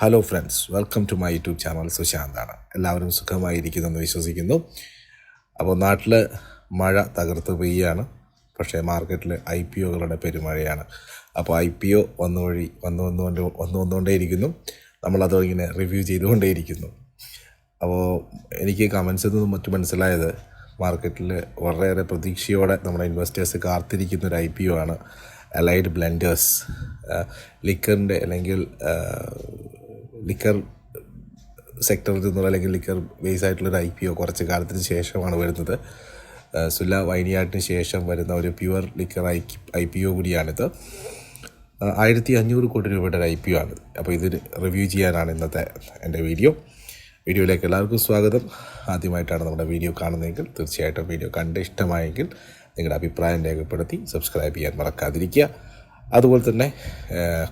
Hello friends welcome to my YouTube channel സുശാന്താണ്. എല്ലാവരും സുഖമായിരിക്കുന്നെന്ന് വിശ്വസിക്കുന്നു. അപ്പോൾ നാട്ടിൽ മഴ തകർത്ത് പെയ്യാണ്. പക്ഷേ മാർക്കറ്റിൽ ഐ പി ഒകളുടെ പെരുമഴയാണ്. അപ്പോൾ ഐ പി ഒ വന്നു വഴി വന്നു വന്നുകൊണ്ട് വന്നു വന്നുകൊണ്ടേയിരിക്കുന്നു. നമ്മളത് ഇങ്ങനെ റിവ്യൂ ചെയ്തുകൊണ്ടേയിരിക്കുന്നു. അപ്പോൾ എനിക്ക് കമൻസിൽ നിന്നും മറ്റു മനസ്സിലായത് മാർക്കറ്റിൽ വളരെയേറെ പ്രതീക്ഷയോടെ നമ്മുടെ ഇൻവെസ്റ്റേഴ്സ് കാത്തിരിക്കുന്ന ഒരു ഐ പി ഒ ആണ്. അലൈഡ് ബ്ലെൻഡേഴ്സ് ലിക്കറിന്റെ അല്ലെങ്കിൽ ലിക്കർ സെക്ടറിൽ നിന്നുള്ള അല്ലെങ്കിൽ ലിക്കർ ബേസ് ആയിട്ടുള്ളൊരു ഐ പി ഒ കുറച്ച് കാലത്തിന് ശേഷമാണ് വരുന്നത്. സുല്ല സുല വൈനിയാട്ടിന് ശേഷം വരുന്ന ഒരു pure liquor I I P O കൂടിയാണിത്. ആയിരത്തി അഞ്ഞൂറ് കോടി രൂപയുടെ ഒരു ഐ പി ഒ ആണ്. അപ്പോൾ ഇത് റിവ്യൂ ചെയ്യാനാണ് ഇന്നത്തെ എന്റെ വീഡിയോ വീഡിയോയിലേക്ക് എല്ലാവർക്കും സ്വാഗതം. ആദ്യമായിട്ടാണ് നമ്മുടെ വീഡിയോ കാണുന്നതെങ്കിൽ തീർച്ചയായിട്ടും വീഡിയോ കണ്ട് ഇഷ്ടമായെങ്കിൽ നിങ്ങളുടെ അഭിപ്രായം രേഖപ്പെടുത്തി സബ്സ്ക്രൈബ് ചെയ്യാൻ മറക്കാതിരിക്കുക. അതുപോലെ തന്നെ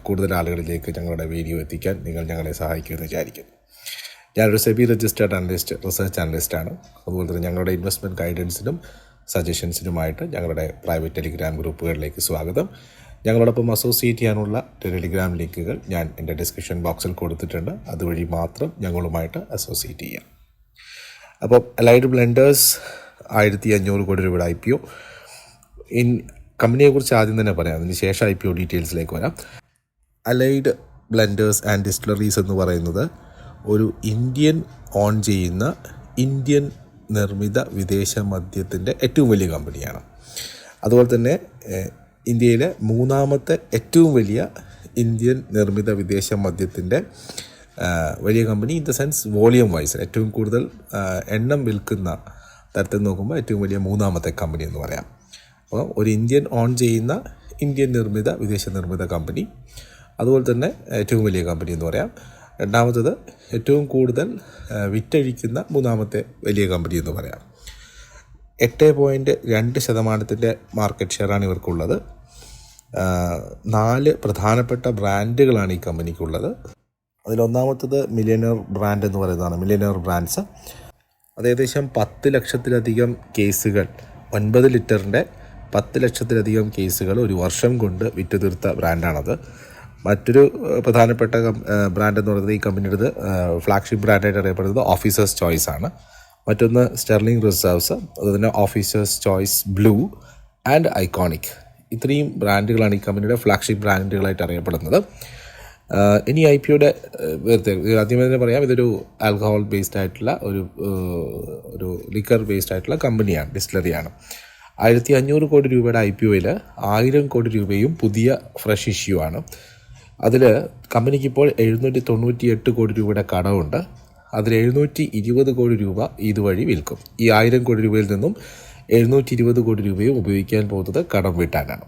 കൂടുതൽ ആളുകളിലേക്ക് ഞങ്ങളുടെ വീഡിയോ എത്തിക്കാൻ നിങ്ങൾ ഞങ്ങളെ സഹായിക്കുമെന്ന് വിചാരിക്കുന്നു. ഞാനൊരു സെബി രജിസ്റ്റേർഡ് അനലിസ്റ്റ് റിസർച്ച് അനലിസ്റ്റാണ് അതുപോലെ തന്നെ ഞങ്ങളുടെ ഇൻവെസ്റ്റ്മെന്റ് ഗൈഡൻസിനും സജഷൻസിനുമായിട്ട് ഞങ്ങളുടെ പ്രൈവറ്റ് ടെലിഗ്രാം ഗ്രൂപ്പുകളിലേക്ക് സ്വാഗതം. ഞങ്ങളോടൊപ്പം അസോസിയേറ്റ് ചെയ്യാനുള്ള ടെലിഗ്രാം ലിങ്കുകൾ ഞാൻ എന്റെ ഡിസ്ക്രിപ്ഷൻ ബോക്സിൽ കൊടുത്തിട്ടുണ്ട്. അതുവഴി മാത്രം ഞങ്ങളുമായിട്ട് അസോസിയേറ്റ് ചെയ്യാം. അപ്പോൾ അലൈഡ് ബ്ലെൻഡേഴ്സ് ആയിരത്തി അഞ്ഞൂറ് കോടി രൂപയുടെ ഐ പി ഒ ഇൻ കമ്പനിയെക്കുറിച്ച് ആദ്യം തന്നെ പറയാം. അതിന് ശേഷം ഐ പി ഒ ഡീറ്റെയിൽസിലേക്ക് വരാം. അലൈഡ് ബ്ലെൻഡേഴ്സ് ആൻഡ് ഡിസ്റ്റിലറീസ് എന്ന് പറയുന്നത് ഒരു ഇന്ത്യൻ ഓൺ ചെയ്യുന്ന ഇന്ത്യൻ നിർമ്മിത വിദേശ മദ്യത്തിന്റെ ഏറ്റവും വലിയ കമ്പനിയാണ്. അതുപോലെ തന്നെ ഇന്ത്യയിലെ മൂന്നാമത്തെ ഏറ്റവും വലിയ ഇന്ത്യൻ നിർമ്മിത വിദേശ മദ്യത്തിന്റെ വലിയ company in the sense volume wise. ഏറ്റവും കൂടുതൽ എണ്ണം വിൽക്കുന്ന തരത്തിൽ നോക്കുമ്പോൾ ഏറ്റവും വലിയ മൂന്നാമത്തെ കമ്പനി എന്ന് പറയാം. ഒരു ഇന്ത്യൻ ഓൺ ചെയ്യുന്ന ഇന്ത്യൻ നിർമ്മിത വിദേശ നിർമ്മിത കമ്പനി. അതുപോലെ തന്നെ ഏറ്റവും വലിയ കമ്പനി എന്ന് പറയാം. രണ്ടാമത്തത് ഏറ്റവും കൂടുതൽ വിറ്റഴിക്കുന്ന മൂന്നാമത്തെ വലിയ കമ്പനി എന്ന് പറയാം. എട്ട് പോയിന്റ് രണ്ട് ശതമാനത്തിന്റെ മാർക്കറ്റ് ഷെയറാണ് ഇവർക്കുള്ളത്. നാല് പ്രധാനപ്പെട്ട ബ്രാൻഡുകളാണ് ഈ കമ്പനിക്കുള്ളത്. അതിലൊന്നാമത്തത് മില്യനർ ബ്രാൻഡ് എന്ന് പറയുന്നതാണ്. മില്യനർ ബ്രാൻഡ്സ് അത് ഏകദേശം പത്ത് ലക്ഷത്തിലധികം കേസുകൾ ഒൻപത് ലിറ്ററിന്റെ പത്ത് ലക്ഷത്തിലധികം കേസുകൾ ഒരു വർഷം കൊണ്ട് വിറ്റുതീർത്ത ബ്രാൻഡാണത്. മറ്റൊരു പ്രധാനപ്പെട്ട ബ്രാൻഡ് എന്ന് പറയുന്നത് ഈ കമ്പനിയുടെ ഫ്ലാഗ്ഷിപ്പ് ബ്രാൻഡായിട്ട് അറിയപ്പെടുന്നത് ഓഫീസേഴ്സ് ചോയ്സ് ആണ്. മറ്റൊന്ന് സ്റ്റെർലിംഗ് റിസർവ്സ് അതുപോലെ officers choice blue and iconic. ഇത്രയും ബ്രാൻഡുകളാണ് ഈ കമ്പനിയുടെ ഫ്ലാഗ്ഷിപ്പ് ബ്രാൻഡുകളായിട്ട് അറിയപ്പെടുന്നത്. ഇനി ഐ പിയുടെ ആദ്യമേ തന്നെ പറയാം ഇതൊരു ആൽക്കഹോൾ ബേസ്ഡ് ആയിട്ടുള്ള ഒരു ഒരു ലിക്കർ ബേസ്ഡ് ആയിട്ടുള്ള കമ്പനിയാണ് ഡിസ്റ്റിലറിയാണ്. ആയിരത്തി അഞ്ഞൂറ് കോടി രൂപയുടെ ഐ പി ഒയിൽ ആയിരം കോടി രൂപയും പുതിയ ഫ്രഷ് ഇഷ്യൂ ആണ്. അതിൽ കമ്പനിക്ക് ഇപ്പോൾ എഴുന്നൂറ്റി തൊണ്ണൂറ്റി എട്ട് കോടി രൂപയുടെ കടമുണ്ട് അതിൽ എഴുന്നൂറ്റി ഇരുപത് കോടി രൂപ ഇതുവഴി വിൽക്കും. ഈ ആയിരം കോടി രൂപയിൽ നിന്നും എഴുന്നൂറ്റി ഇരുപത് കോടി രൂപയും ഉപയോഗിക്കാൻ പോകുന്നത് കടം വീട്ടാനാണ്.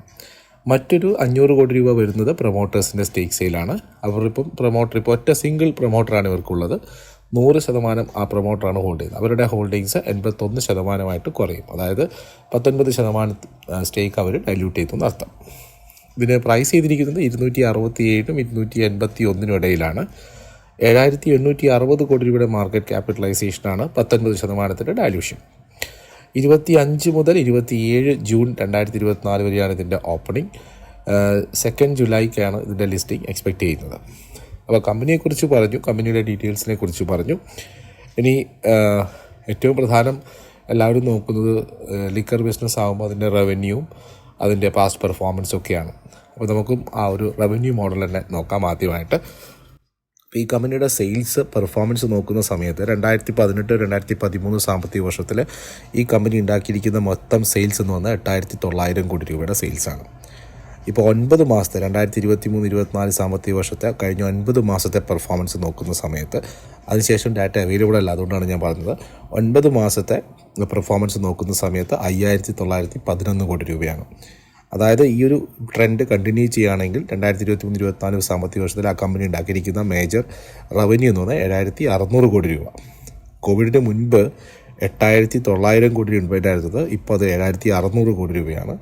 മറ്റൊരു അഞ്ഞൂറ് കോടി രൂപ വരുന്നത് പ്രൊമോട്ടേഴ്സിന്റെ സ്റ്റേക്ക് സെയിലാണ്. അവർ ഇപ്പം പ്രൊമോട്ടർ ഇപ്പോൾ ഒറ്റ സിംഗിൾ പ്രൊമോട്ടറാണ് ഇവർക്കുള്ളത്. നൂറ് ശതമാനം ആ പ്രൊമോട്ടറാണ് ഹോൾഡ് ചെയ്യുന്നത്. അവരുടെ ഹോൾഡിങ്സ് എൺപത്തൊന്ന് ശതമാനമായിട്ട് കുറയും. അതായത് പത്തൊൻപത് ശതമാനം സ്റ്റേക്ക് അവർ ഡൈല്യൂട്ട് ചെയ്തു എന്നർത്ഥം ഇതിന് പ്രൈസ് ചെയ്തിരിക്കുന്നത് ഇരുന്നൂറ്റി അറുപത്തി ഏഴും ഇരുന്നൂറ്റി എൺപത്തി ഒന്നിനും ഇടയിലാണ്. ഏഴായിരത്തി എണ്ണൂറ്റി അറുപത് കോടി രൂപയുടെ മാർക്കറ്റ് ക്യാപിറ്റലൈസേഷനാണ് പത്തൊൻപത് ശതമാനത്തിന്റെ ഡാല്യൂഷൻ ഇരുപത്തി അഞ്ച് മുതൽ ഇരുപത്തിയേഴ് ജൂൺ രണ്ടായിരത്തി ഇരുപത്തിനാല് വരെയാണ് ഇതിന്റെ ഓപ്പണിംഗ് സെക്കൻഡ് ജൂലൈക്കാണ് ഇതിന്റെ ലിസ്റ്റിംഗ് എക്സ്പെക്റ്റ് ചെയ്യുന്നത്. അപ്പോൾ കമ്പനിയെക്കുറിച്ച് പറഞ്ഞു കമ്പനിയുടെ ഡീറ്റെയിൽസിനെ കുറിച്ച് പറഞ്ഞു. ഇനി ഏറ്റവും പ്രധാനം എല്ലാവരും നോക്കുന്നത് ലിക്കർ ബിസിനസ് ആകുമ്പോൾ അതിന്റെ റവന്യൂവും അതിന്റെ പാസ്റ്റ് പെർഫോമൻസും ഒക്കെയാണ്. അപ്പോൾ നമുക്കും ആ ഒരു റവന്യൂ മോഡൽ തന്നെ നോക്കാം ആദ്യമായിട്ട്. ഈ കമ്പനിയുടെ സെയിൽസ് പെർഫോമൻസ് നോക്കുന്ന സമയത്ത് രണ്ടായിരത്തി പതിനെട്ട് രണ്ടായിരത്തി പതിമൂന്ന് സാമ്പത്തിക വർഷത്തിൽ ഈ കമ്പനി ഉണ്ടാക്കിയിരിക്കുന്ന മൊത്തം സെയിൽസ് എന്ന് പറഞ്ഞാൽ എട്ടായിരത്തി തൊള്ളായിരം കോടി രൂപയുടെ സെയിൽസാണ് ഇപ്പോൾ ഒൻപത് മാസത്തെ രണ്ടായിരത്തി ഇരുപത്തി മൂന്ന് ഇരുപത്തിനാല് സാമ്പത്തിക വർഷത്തെ കഴിഞ്ഞ ഒൻപത് മാസത്തെ പെർഫോമൻസ് നോക്കുന്ന സമയത്ത് അതിനുശേഷം ഡാറ്റ അവൈലബിൾ അല്ല അതുകൊണ്ടാണ് ഞാൻ പറഞ്ഞത്. ഒൻപത് മാസത്തെ പെർഫോമൻസ് നോക്കുന്ന സമയത്ത് അയ്യായിരത്തി തൊള്ളായിരത്തി പതിനൊന്ന് കോടി രൂപയാണ്. അതായത് ഈ ഒരു ട്രെൻഡ് കണ്ടിന്യൂ ചെയ്യുകയാണെങ്കിൽ രണ്ടായിരത്തി ഇരുപത്തി മൂന്ന് ഇരുപത്തിനാല് സാമ്പത്തിക വർഷത്തിൽ ആ കമ്പനി ഉണ്ടാക്കിയിരിക്കുന്ന മേജർ റവന്യൂ എന്ന് പറഞ്ഞാൽ ഏഴായിരത്തി അറുന്നൂറ് കോടി രൂപ. കോവിഡിന് മുൻപ് എട്ടായിരത്തി തൊള്ളായിരം കോടി രൂപ ഉണ്ടായിരുന്നത് ഇപ്പോൾ അത് ഏഴായിരത്തി അറുന്നൂറ് കോടി രൂപയാണ്.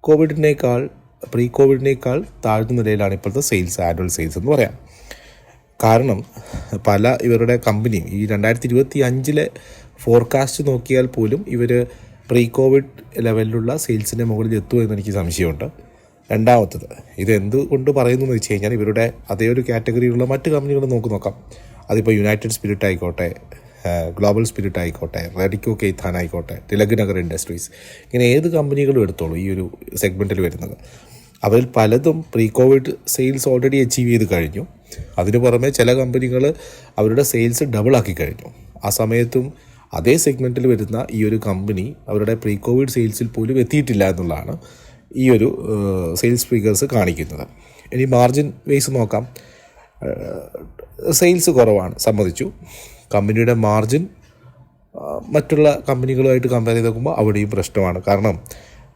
കോവിഡിനേക്കാൾ പ്രീ കോവിഡിനേക്കാൾ താഴ്ന്ന നിലയിലാണ് ഇപ്പോഴത്തെ സെയിൽസ് ആനുവൽ സെയിൽസ് എന്ന് പറയാം. കാരണം പല ഇവരുടെ കമ്പനിയും ഈ രണ്ടായിരത്തി ഇരുപത്തി അഞ്ചിലെ ഫോർകാസ്റ്റ് നോക്കിയാൽ പോലും ഇവർ പ്രീ കോവിഡ് ലെവലിലുള്ള സെയിൽസിന്റെ മുകളിൽ എത്തുമോ എന്ന് എനിക്ക് സംശയമുണ്ട്. രണ്ടാമത്തത് ഇത് എന്തുകൊണ്ട് പറയുന്നു എന്ന് വെച്ച് കഴിഞ്ഞാൽ ഇവരുടെ അതേ ഒരു കാറ്റഗറിയിലുള്ള മറ്റ് കമ്പനികൾ നമുക്ക് നോക്കാം. അതിപ്പോൾ യുണൈറ്റഡ് സ്പിരിറ്റ് ആയിക്കോട്ടെ ഗ്ലോബൽ സ്പിരിറ്റ് ആയിക്കോട്ടെ റെഡിക്കോ കെയ്ത്താൻ ആയിക്കോട്ടെ തിലക് നഗർ ഇൻഡസ്ട്രീസ് ഇങ്ങനെ ഏത് കമ്പനികളും എടുത്തോളൂ ഈ ഒരു സെഗ്മെന്റിൽ വരുന്നത്. അവരിൽ പലതും pre covid sales already achieve ചെയ്ത് കഴിഞ്ഞു. അതിനു പുറമെ ചില കമ്പനികൾ അവരുടെ സെയിൽസ് ഡബിൾ ആക്കി കഴിഞ്ഞു. ആ സമയത്തും അതേ സെഗ്മെന്റിൽ വരുന്ന ഈ ഒരു കമ്പനി അവരുടെ പ്രീ കോവിഡ് സെയിൽസിൽ പോലും എത്തിയിട്ടില്ല എന്നുള്ളതാണ് ഈ ഒരു സെയിൽസ് ഫിഗേഴ്സ് കാണിക്കുന്നത്. ഇനി മാർജിൻ വേസ് നോക്കാം. സെയിൽസ് കുറവാണ് സമ്മതിച്ചു. കമ്പനിയുടെ മാർജിൻ മറ്റുള്ള കമ്പനികളുമായിട്ട് കമ്പയർ ചെയ്ത് നോക്കുമ്പോൾ അവിടെയും പ്രശ്നമാണ്. കാരണം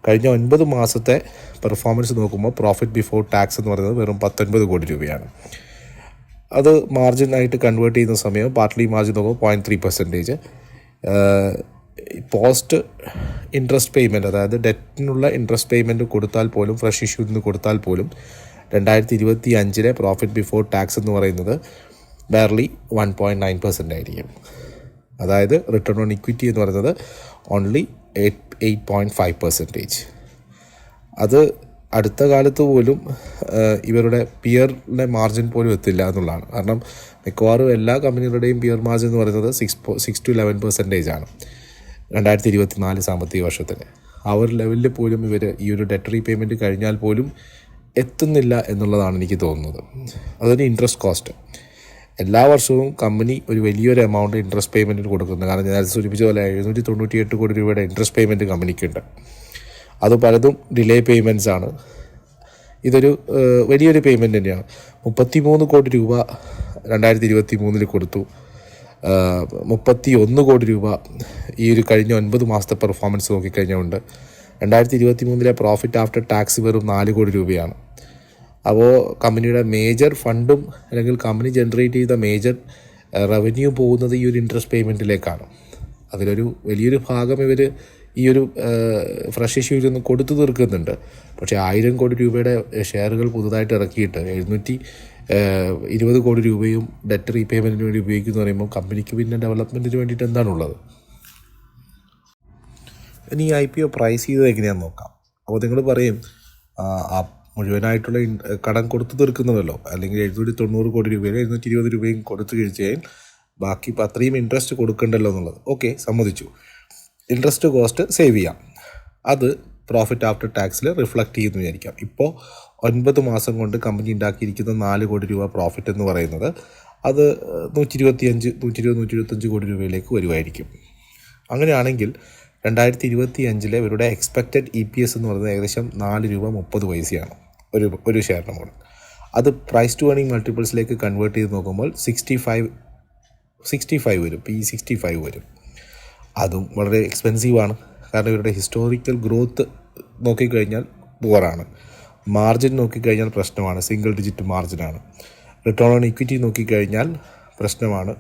കഴിഞ്ഞ ഒൻപത് മാസത്തെ പെർഫോമൻസ് നോക്കുമ്പോൾ പ്രോഫിറ്റ് ബിഫോർ ടാക്സ് എന്ന് പറയുന്നത് വെറും പത്തൊൻപത് കോടി രൂപയാണ്. അത് മാർജിനായിട്ട് കൺവേർട്ട് ചെയ്യുന്ന സമയം പാർട്ട്ലി മാർജിൻ നോക്കുമ്പോൾ point three percentage post interest payment അതായത് ഡെറ്റിനുള്ള ഇൻട്രസ്റ്റ് പേയ്മെന്റ് കൊടുത്താൽ പോലും ഫ്രഷ് ഇഷ്യൂ നിന്ന് കൊടുത്താൽ പോലും രണ്ടായിരത്തി ഇരുപത്തി അഞ്ചിലെ പ്രോഫിറ്റ് ബിഫോർ ടാക്സ് എന്ന് പറയുന്നത് barely one point nine percent ആയിരിക്കും. അതായത് റിട്ടേൺ ഓൺ ഇക്വിറ്റി എന്ന് പറയുന്നത് only eight eight point five percentage അത് അടുത്ത കാലത്ത് പോലും ഇവരുടെ പിയറിന്റെ മാർജിൻ പോലും എത്തില്ല എന്നുള്ളതാണ്. കാരണം മിക്കവാറും എല്ലാ കമ്പനികളുടെയും പിയർ മാർജിൻ എന്ന് പറയുന്നത് six six to eleven percentage ആണ്. രണ്ടായിരത്തി ഇരുപത്തി നാല് സാമ്പത്തിക വർഷത്തിൽ ആ ഒരു ലെവലിൽ പോലും ഇവർ ഈ ഒരു ഡെറ്റ് റീപേയ്മെന്റ് കഴിഞ്ഞാൽ പോലും എത്തുന്നില്ല എന്നുള്ളതാണ് എനിക്ക് തോന്നുന്നത്. അതൊരു ഇൻട്രസ്റ്റ് കോസ്റ്റ് എല്ലാ വർഷവും കമ്പനി ഒരു വലിയൊരു എമൗണ്ട് ഇൻട്രസ്റ്റ് പേയ്മെന്റിന് കൊടുക്കുന്നു. കാരണം ഞാൻ സൂചിപ്പിച്ച പോലെ എഴുന്നൂറ്റി തൊണ്ണൂറ്റി എട്ട് കോടി രൂപയുടെ ഇൻട്രസ്റ്റ് പേയ്മെന്റ് കമ്പനിക്കുണ്ട്. അത് പലതും ഡിലേ പേയ്മെന്റ്സ് ആണ്. ഇതൊരു വലിയൊരു പേയ്മെന്റ് തന്നെയാണ്. മുപ്പത്തി മൂന്ന് കോടി രൂപ രണ്ടായിരത്തി ഇരുപത്തി മൂന്നിൽ കൊടുത്തു. മുപ്പത്തി ഒന്ന് കോടി രൂപ ഈ ഒരു കഴിഞ്ഞ ഒൻപത് മാസത്തെ പെർഫോമൻസ് നോക്കിക്കഴിഞ്ഞുകൊണ്ട് രണ്ടായിരത്തി ഇരുപത്തി മൂന്നിലെ പ്രോഫിറ്റ് ആഫ്റ്റർ ടാക്സ് വെറും നാല് കോടി രൂപയാണ്. അപ്പോൾ കമ്പനിയുടെ മേജർ ഫണ്ടും അല്ലെങ്കിൽ കമ്പനി ജനറേറ്റ് ചെയ്ത മേജർ റവന്യൂ പോകുന്നത് ഈ ഒരു ഇൻട്രസ്റ്റ് പേയ്മെന്റിലേക്കാണ് അതിലൊരു വലിയൊരു ഭാഗം ഇവർ ഈ ഒരു ഫ്രഷ് ഇഷ്യൂവിൽ നിന്ന് കൊടുത്തു തീർക്കുന്നുണ്ട്. പക്ഷേ ആയിരം കോടി രൂപയുടെ ഷെയറുകൾ പുതുതായിട്ട് ഇറക്കിയിട്ട് എഴുന്നൂറ്റി ഇരുപത് കോടി രൂപയും ഡെറ്റ് റീപേയ്മെന്റിന് വേണ്ടി ഉപയോഗിക്കുന്നു പറയുമ്പോൾ കമ്പനിക്ക് പിന്നെ ഡെവലപ്മെന്റിന് വേണ്ടിയിട്ട് എന്താണുള്ളത്? ഇനി ഐ പി ഒ പ്രൈസ് ചെയ്തത് എങ്ങനെയാണെന്ന് നോക്കാം. അപ്പോൾ നിങ്ങൾ പറയും മുഴുവനായിട്ടുള്ള കടം കൊടുത്തു തീർക്കുന്നതല്ലോ. അല്ലെങ്കിൽ എഴുന്നൂറ്റി തൊണ്ണൂറ് കോടി രൂപയിൽ എഴുന്നൂറ്റി ഇരുപത് രൂപയും കൊടുത്തു കഴിച്ചാൽ ബാക്കി അത്രയും ഇൻട്രസ്റ്റ് കൊടുക്കണ്ടല്ലോ എന്നുള്ളത്. ഓക്കെ സമ്മതിച്ചു. ഇൻട്രസ്റ്റ് കോസ്റ്റ് സേവ് ചെയ്യാം. അത് പ്രോഫിറ്റ് ആഫ്റ്റർ ടാക്സിൽ റിഫ്ലക്റ്റ് ചെയ്യുന്നു വിചാരിക്കാം. ഇപ്പോൾ ഒൻപത് മാസം കൊണ്ട് കമ്പനി ഉണ്ടാക്കിയിരിക്കുന്ന നാല് കോടി രൂപ പ്രോഫിറ്റ് എന്ന് പറയുന്നത് അത് നൂറ്റി ഇരുപത്തിയഞ്ച് നൂറ്റി ഇരുപത് നൂറ്റി ഇരുപത്തഞ്ച് കോടി രൂപയിലേക്ക് വരുമായിരിക്കും. അങ്ങനെയാണെങ്കിൽ രണ്ടായിരത്തി ഇരുപത്തി അഞ്ചിലെ ഇവരുടെ എക്സ്പെക്റ്റഡ് ഇ പി എസ് എന്ന് പറയുന്നത് ഏകദേശം നാല് രൂപ മുപ്പത് പൈസയാണ്. ഒരു ഒരു ഷെയറിന് മുകളിൽ. അത് പ്രൈസ് ടു ഏണിംഗ് മൾട്ടിപ്പിൾസിലേക്ക് കൺവേർട്ട് ചെയ്ത് നോക്കുമ്പോൾ സിക്സ്റ്റി ഫൈവ് സിക്സ്റ്റി ഫൈവ് വരും. പി സിക്സ്റ്റി ഫൈവ് വരും. അതും വളരെ എക്സ്പെൻസീവാണ് കാരണം ഇവരുടെ ഹിസ്റ്റോറിക്കൽ ഗ്രോത്ത് നോക്കിക്കഴിഞ്ഞാൽ പുവറാണ് മാർജിൻ നോക്കിക്കഴിഞ്ഞാൽ പ്രശ്നമാണ്. സിംഗിൾ ഡിജിറ്റ് മാർജിനാണ് റിട്ടേൺ ഓൺ ഇക്വിറ്റി നോക്കിക്കഴിഞ്ഞാൽ പ്രശ്നമാണ്.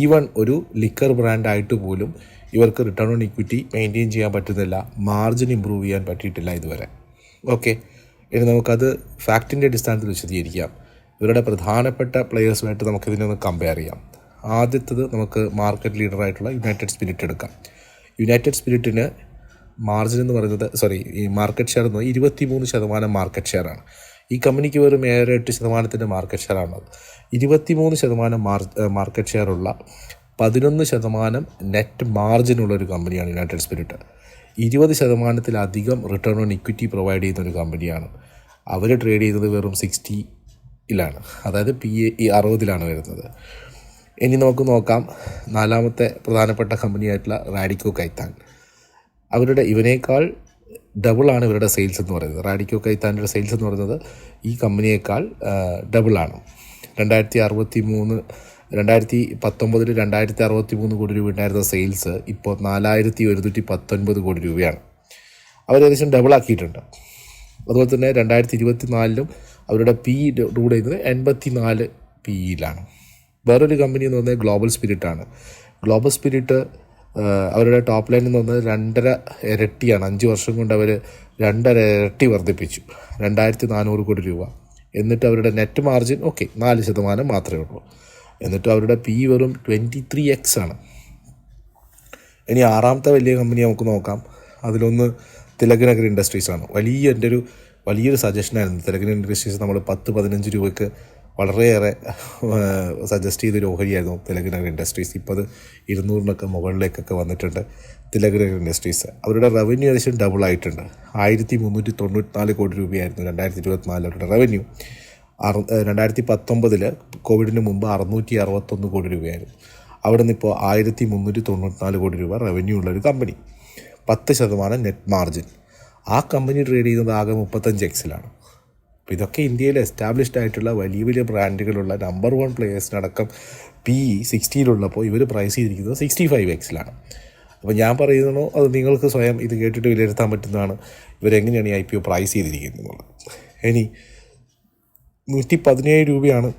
ഈവൺ ഒരു ലിക്കർ ബ്രാൻഡായിട്ട് പോലും ഇവർക്ക് റിട്ടേൺ ഓൺ ഇക്വിറ്റി മെയിന്റെയിൻ ചെയ്യാൻ പറ്റുന്നില്ല. മാർജിൻ ഇമ്പ്രൂവ് ചെയ്യാൻ പറ്റിയിട്ടില്ല ഇതുവരെ. ഓക്കെ ഇനി നമുക്കത് ഫാക്റ്റിന്റെ അടിസ്ഥാനത്തിൽ വിശദീകരിക്കാം. ഇവരുടെ പ്രധാനപ്പെട്ട പ്ലെയേഴ്സുമായിട്ട് നമുക്കിതിനെ ഒന്ന് കമ്പയർ ചെയ്യാം. ആദ്യത്തത് നമുക്ക് മാർക്കറ്റ് ലീഡറായിട്ടുള്ള യുണൈറ്റഡ് സ്പിരിറ്റ് എടുക്കാം. യുണൈറ്റഡ് സ്പിരിറ്റിന് മാർജിൻ എന്ന് പറയുന്നത് സോറി ഈ മാർക്കറ്റ് ഷെയർ എന്ന് ഇരുപത്തി മൂന്ന് ശതമാനം മാർക്കറ്റ് ഷെയറാണ് ഈ കമ്പനിക്ക് വെറും ഏഴ് എട്ട് ശതമാനത്തിന്റെ മാർക്കറ്റ് ആണത് ഇരുപത്തി മൂന്ന് ശതമാനം മാർക്കറ്റ് ഷെയർ ഉള്ള പതിനൊന്ന് ശതമാനം നെറ്റ് മാർജിനുള്ള ഒരു കമ്പനിയാണ് യുണൈറ്റഡ് സ്പിരിറ്റ് ഇരുപത് ശതമാനത്തിലധികം റിട്ടേൺ ഓൺ ഇക്വിറ്റി പ്രൊവൈഡ് ചെയ്യുന്ന ഒരു കമ്പനിയാണ് അവർ ട്രേഡ് ചെയ്യുന്നത് വെറും സിക്സ്റ്റിയിലാണ് അതായത് പി എ അറുപതിലാണ് വരുന്നത്. ഇനി നമുക്ക് നോക്കാം നാലാമത്തെ പ്രധാനപ്പെട്ട കമ്പനിയായിട്ടുള്ള റാഡിക്കോ കൈത്താൻ അവരുടെ ഇവനേക്കാൾ ഡബിളാണ് ഇവരുടെ സെയിൽസ് എന്ന് പറയുന്നത്. റാഡിക്കോ കൈത്താന്റെ സെയിൽസ് എന്ന് പറയുന്നത് ഈ കമ്പനിയേക്കാൾ ഡബിളാണ് രണ്ടായിരത്തി അറുപത്തി മൂന്ന് രണ്ടായിരത്തി പത്തൊമ്പതിൽ രണ്ടായിരത്തി അറുപത്തി മൂന്ന് കോടി രൂപ ഉണ്ടായിരുന്ന സെയിൽസ് ഇപ്പോൾ നാലായിരത്തി ഒരുന്നൂറ്റി പത്തൊൻപത് കോടി രൂപയാണ്. അവർ ഏകദേശം ഡബിൾ ആക്കിയിട്ടുണ്ട്. അതുപോലെ തന്നെ രണ്ടായിരത്തി ഇരുപത്തി നാലിലും അവരുടെ പി റൂൾ ചെയ്യുന്നത് എൺപത്തി നാല് പി ഇയിലാണ് വേറൊരു കമ്പനി എന്ന് പറഞ്ഞാൽ ഗ്ലോബൽ സ്പിരിറ്റ് ആണ്. ഗ്ലോബൽ സ്പിരിറ്റ് അവരുടെ ടോപ്പ് ലൈനിൽ എന്ന് പറഞ്ഞാൽ രണ്ടര ഇരട്ടിയാണ്. അഞ്ച് വർഷം കൊണ്ട് അവർ രണ്ടര ഇരട്ടി വർദ്ധിപ്പിച്ചു. രണ്ടായിരത്തി നാനൂറ് കോടി രൂപ. എന്നിട്ട് അവരുടെ നെറ്റ് മാർജിൻ ഓക്കെ നാല് ശതമാനം മാത്രമേ ഉള്ളൂ. എന്നിട്ട് അവരുടെ പി വെറും ട്വന്റി ത്രീ എക്സ് ആണ്. ഇനി ആറാമത്തെ വലിയ കമ്പനി നമുക്ക് നോക്കാം. അതിലൊന്ന് തിലകനഗർ ഇൻഡസ്ട്രീസ് ആണ്. വലിയ എന്റെ ഒരു വലിയൊരു സജഷനായിരുന്നു തെലുങ്കിൻ ഇൻഡസ്ട്രീസ് നമ്മൾ പത്ത് പതിനഞ്ച് രൂപയ്ക്ക് വളരെയേറെ സജസ്റ്റ് ചെയ്തൊരു ഓഹരിയായിരുന്നു തിലകനഗർ ഇൻഡസ്ട്രീസ് ഇപ്പോൾ അത് ഇരുന്നൂറിനൊക്കെ മുകളിലേക്കൊക്കെ വന്നിട്ടുണ്ട് തിലകനഗർ ഇൻഡസ്ട്രീസ് അവരുടെ റവന്യൂ ഏകദേശം ഡബിൾ ആയിട്ടുണ്ട്. ആയിരത്തി മുന്നൂറ്റി തൊണ്ണൂറ്റി നാല് കോടി രൂപയായിരുന്നു രണ്ടായിരത്തി ഇരുപത്തിനാല് അവരുടെ റവന്യൂ അറു രണ്ടായിരത്തി പത്തൊമ്പതിൽ കോവിഡിന് മുമ്പ് അറുന്നൂറ്റി അറുപത്തൊന്ന് കോടി രൂപയായിരുന്നു. അവിടെ നിന്ന് ഇപ്പോൾ ആയിരത്തി മുന്നൂറ്റി തൊണ്ണൂറ്റിനാല് കോടി രൂപ റവന്യൂ ഉള്ളൊരു കമ്പനി പത്ത് ശതമാനം നെറ്റ് മാർജിൻ ആ കമ്പനി ട്രേഡ് ചെയ്യുന്നത് ആകെ മുപ്പത്തഞ്ച് എക്സിലാണ് അപ്പോൾ ഇതൊക്കെ ഇന്ത്യയിൽ എസ്റ്റാബ്ലിഷ്ഡ് ആയിട്ടുള്ള വലിയ വലിയ ബ്രാൻഡുകളുള്ള നമ്പർ വൺ പ്ലേയേഴ്സിനടക്കം പി ഇ സിക്സ്റ്റിയിലുള്ളപ്പോൾ ഇവർ പ്രൈസ് ചെയ്തിരിക്കുന്നത് സിക്സ്റ്റി ഫൈവ് എക്സിലാണ് അപ്പോൾ ഞാൻ പറയുന്നു അത് നിങ്ങൾക്ക് സ്വയം ഇത് കേട്ടിട്ട് വിലയിരുത്താൻ പറ്റുന്നതാണ്. ഇവരെങ്ങനെയാണ് ഈ ഐ പി ഒ പ്രൈസ് ചെയ്തിരിക്കുന്നത് ഇനി നൂറ്റി പതിനേഴ് രൂപയാണ്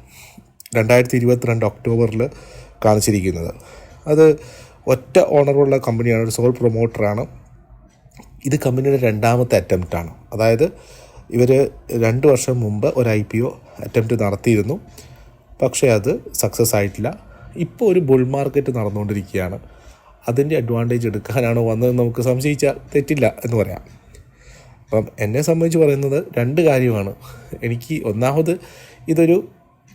രണ്ടായിരത്തി ഇരുപത്തിരണ്ട് ഒക്ടോബറിൽ കാണിച്ചിരിക്കുന്നത്. അത് ഒറ്റ ഓണറുള്ള കമ്പനിയാണ് ഒരു സോൾ പ്രൊമോട്ടറാണ് ഇത് കമ്പനിയുടെ രണ്ടാമത്തെ അറ്റംപ്റ്റാണ് അതായത് ഇവർ രണ്ട് വർഷം മുമ്പ് ഒരു ഐ പി ഒ അറ്റംപ്റ്റ് നടത്തിയിരുന്നു. പക്ഷേ അത് സക്സസ് ആയിട്ടില്ല. ഇപ്പോൾ ഒരു ബുൾ മാർക്കറ്റ് നടന്നുകൊണ്ടിരിക്കുകയാണ്. അതിന്റെ അഡ്വാന്റേജ് എടുക്കാനാണോ വന്നതെന്ന് നമുക്ക് സംശയിച്ചാൽ തെറ്റില്ല എന്ന് പറയാം. അപ്പം എന്നെ സംബന്ധിച്ച് പറയുന്നത് രണ്ട് കാര്യമാണ്. എനിക്ക് ഒന്നാമത് ഇതൊരു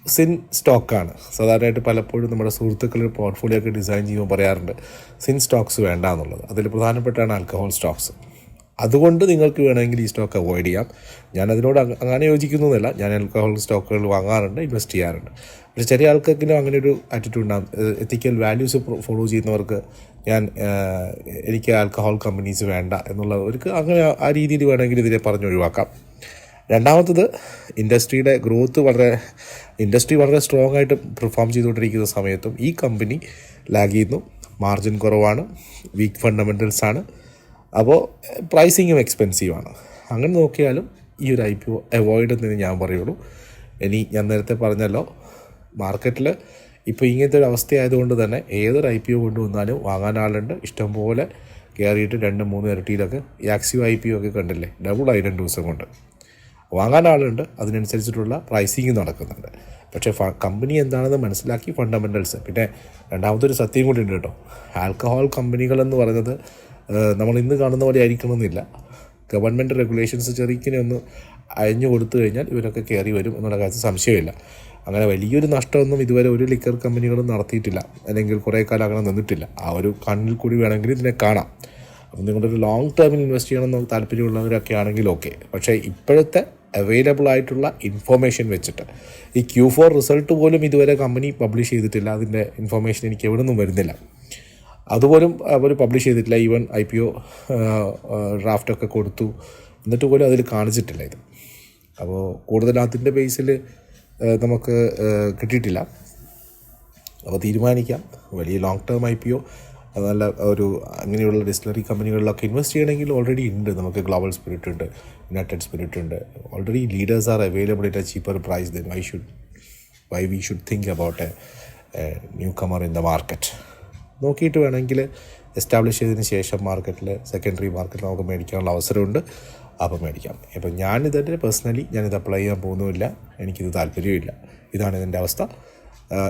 സിൻ സ്റ്റോക്കാണ്. സാധാരണയായിട്ട് പലപ്പോഴും നമ്മുടെ സുഹൃത്തുക്കളൊരു പോർട്ട്ഫോളിയോ ഒക്കെ ഡിസൈൻ ചെയ്യുമ്പോൾ പറയാറുണ്ട് സിൻ സ്റ്റോക്സ് വേണ്ട എന്നുള്ളത് അതിൽ പ്രധാനപ്പെട്ടാണ് ആൽക്കഹോൾ സ്റ്റോക്സ് അതുകൊണ്ട് നിങ്ങൾക്ക് വേണമെങ്കിൽ ഈ സ്റ്റോക്ക് അവോയ്ഡ് ചെയ്യാം. ഞാൻ അതിനോട് അങ്ങനെ യോജിക്കുന്നതല്ല ഞാൻ ആൽക്കഹോൾ സ്റ്റോക്കുകൾ വാങ്ങാറുണ്ട് ഇൻവെസ്റ്റ് ചെയ്യാറുണ്ട്. പക്ഷേ ചെറിയ ആൾക്കെങ്കിലും അങ്ങനെ ഒരു ആറ്റിറ്റ്യൂഡ് ഉണ്ടാകും എത്തിക്കൽ വാല്യൂസ് ഫോളോ ചെയ്യുന്നവർക്ക് ഞാൻ എനിക്ക് ആൽക്കഹോൾ കമ്പനീസ് വേണ്ട എന്നുള്ളവർക്ക് അങ്ങനെ ആ രീതിയിൽ വേണമെങ്കിൽ ഇതിനെ പറഞ്ഞ് ഒഴിവാക്കാം. രണ്ടാമത്തത് ഇൻഡസ്ട്രിയുടെ ഗ്രോത്ത് വളരെ ഇൻഡസ്ട്രി വളരെ സ്ട്രോങ് ആയിട്ട് പെർഫോം ചെയ്തുകൊണ്ടിരിക്കുന്ന സമയത്തും ഈ കമ്പനി ലാഗ് ചെയ്യുന്നു. മാർജിൻ കുറവാണ്. വീക്ക് ഫണ്ടമെന്റൽസ് ആണ്. അപ്പോൾ പ്രൈസിങ്ങും എക്സ്പെൻസീവ് ആണ്. അങ്ങനെ നോക്കിയാലും ഈ ഒരു ഐ പി ഒ അവോയ്ഡ് എന്നേ ഞാൻ പറയുള്ളൂ. ഇനി ഞാൻ നേരത്തെ പറഞ്ഞല്ലോ മാർക്കറ്റിൽ ഇപ്പോൾ ഇങ്ങനത്തെ ഒരു അവസ്ഥയായതുകൊണ്ട് തന്നെ ഏതൊരു ഐ പി ഒ കൊണ്ടുവന്നാലും വാങ്ങാൻ ആളുണ്ട്. ഇഷ്ടംപോലെ കയറിയിട്ട് രണ്ട് മൂന്ന് ഇരട്ടിയിലൊക്കെ ആക്സിയോ ഐ പി ഒ ഒക്കെ കണ്ടില്ലേ? ഡബിൾ ആയി രണ്ട് ദിവസം കൊണ്ട്. വാങ്ങാൻ ആളുണ്ട്. അതിനനുസരിച്ചിട്ടുള്ള പ്രൈസിങ് നടക്കുന്നുണ്ട്. പക്ഷേ കമ്പനി എന്താണെന്ന് മനസ്സിലാക്കി ഫണ്ടമെന്റൽസ് പിന്നെ രണ്ടാമതൊരു സത്യം കൂടി ഉണ്ട് കേട്ടോ. ആൽക്കഹോൾ കമ്പനികളെന്ന് പറയുന്നത് നമ്മൾ ഇന്ന് കാണുന്ന പോലെ ആയിരിക്കണമെന്നില്ല. ഗവൺമെന്റ് റെഗുലേഷൻസ് ചെറിയക്കിനെ ഒന്ന് അയഞ്ഞു കൊടുത്തു കഴിഞ്ഞാൽ ഇവരൊക്കെ കയറി വരും എന്നുള്ള കാര്യത്തിൽ സംശയമില്ല. അങ്ങനെ വലിയൊരു നഷ്ടമൊന്നും ഇതുവരെ ഒരു ലിക്കർ കമ്പനികളും നടത്തിയിട്ടില്ല. അല്ലെങ്കിൽ കുറേ കാലം അങ്ങനെ നിന്നിട്ടില്ല. ആ ഒരു കണ്ണിൽ കൂടി വേണമെങ്കിൽ ഇതിനെ കാണാം. അപ്പം നിങ്ങളുടെ ഒരു ലോങ് ടേമിൽ ഇൻവെസ്റ്റ് ചെയ്യണമെന്ന് താല്പര്യമുള്ളവരൊക്കെ ആണെങ്കിൽ ഓക്കെ പക്ഷേ ഇപ്പോഴത്തെ അവൈലബിൾ ആയിട്ടുള്ള ഇൻഫോർമേഷൻ വെച്ചിട്ട്. ഈ ക്യൂ ഫോർ റിസൾട്ട് പോലും ഇതുവരെ കമ്പനി പബ്ലിഷ് ചെയ്തിട്ടില്ല. അതിന്റെ ഇൻഫോർമേഷൻ എനിക്ക് എവിടെ നിന്നും വരുന്നില്ല. അതുപോലും അവർ പബ്ലിഷ് ചെയ്തിട്ടില്ല. ഈവൻ ഐ പി ഒ ഡ്രാഫ്റ്റൊക്കെ കൊടുത്തു. എന്നിട്ട് പോലും അതിൽ കാണിച്ചിട്ടില്ല ഇത്. അപ്പോൾ കൂടുതൽ അതിന്റെ ബേസിൽ നമുക്ക് കിട്ടിയിട്ടില്ല. അപ്പോൾ തീരുമാനിക്കാം. വലിയ long term I P O നല്ല ഒരു അങ്ങനെയുള്ള ഡിസ്റ്റിലറി കമ്പനികളിലൊക്കെ ഇൻവെസ്റ്റ് ചെയ്യണമെങ്കിൽ ഓൾറെഡി ഉണ്ട്. നമുക്ക് ഗ്ലോബൽ സ്പിരിറ്റ് ഉണ്ട് യുണൈറ്റഡ് സ്പിരിറ്റ് ഉണ്ട്. Already leaders are available it a cheaper price then why should why we should think about a newcomer in the market നോക്കിയിട്ട് വേണമെങ്കിൽ എസ്റ്റാബ്ലിഷ് ചെയ്തതിന് ശേഷം മാർക്കറ്റിൽ സെക്കൻഡറി മാർക്കറ്റിൽ നമുക്ക് മേടിക്കാനുള്ള അവസരമുണ്ട്. അപ്പം മേടിക്കാം. ഇപ്പം ഞാനിതിന്റെ പേഴ്സണലി ഞാനിത് അപ്ലൈ ചെയ്യാൻ പോകുന്നുമില്ല. എനിക്കിത് താല്പര്യമില്ല ഇതാണ് ഇതിന്റെ അവസ്ഥ.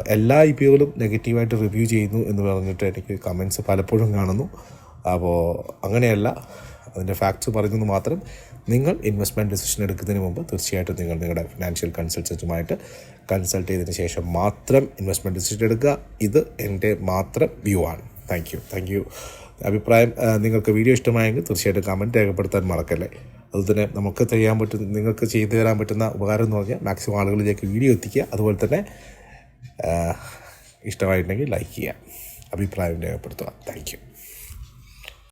എല്ലാ ഐ പി ഒകളും നെഗറ്റീവായിട്ട് റിവ്യൂ ചെയ്യുന്നു എന്ന് പറഞ്ഞിട്ട് എനിക്ക് കമൻസ് പലപ്പോഴും കാണുന്നു. അപ്പോൾ അങ്ങനെയല്ല അതിന്റെ ഫാക്ട്സ് പറയുന്നത് മാത്രം നിങ്ങൾ ഇൻവെസ്റ്റ്മെന്റ് ഡിസിഷൻ എടുക്കുന്നതിന് മുമ്പ് തീർച്ചയായിട്ടും നിങ്ങൾ നിങ്ങളുടെ ഫിനാൻഷ്യൽ കൺസൾട്ടന്റുമായിട്ട് കൺസൾട്ട് ചെയ്തതിന് ശേഷം മാത്രം ഇൻവെസ്റ്റ്മെന്റ് ഡിസിഷൻ എടുക്കുക. ഇത് എന്റെ മാത്രം വ്യൂ ആണ്. താങ്ക് യു താങ്ക് യു അഭിപ്രായം നിങ്ങൾക്ക് വീഡിയോ ഇഷ്ടമായെങ്കിൽ തീർച്ചയായിട്ടും കമന്റ് രേഖപ്പെടുത്താൻ മറക്കല്ലേ? അതുതന്നെ നമുക്ക് ചെയ്യാൻ പറ്റുന്ന നിങ്ങൾക്ക് ചെയ്തു തരാൻ പറ്റുന്ന ഉപകാരം എന്ന് പറഞ്ഞാൽ മാക്സിമം ആളുകളിലേക്ക് വീഡിയോ എത്തിക്കുക. അതുപോലെ തന്നെ ഇഷ്ടമായിട്ടുണ്ടെങ്കിൽ ലൈക്ക് ചെയ്യുക അഭിപ്രായം രേഖപ്പെടുത്തുക. Thank you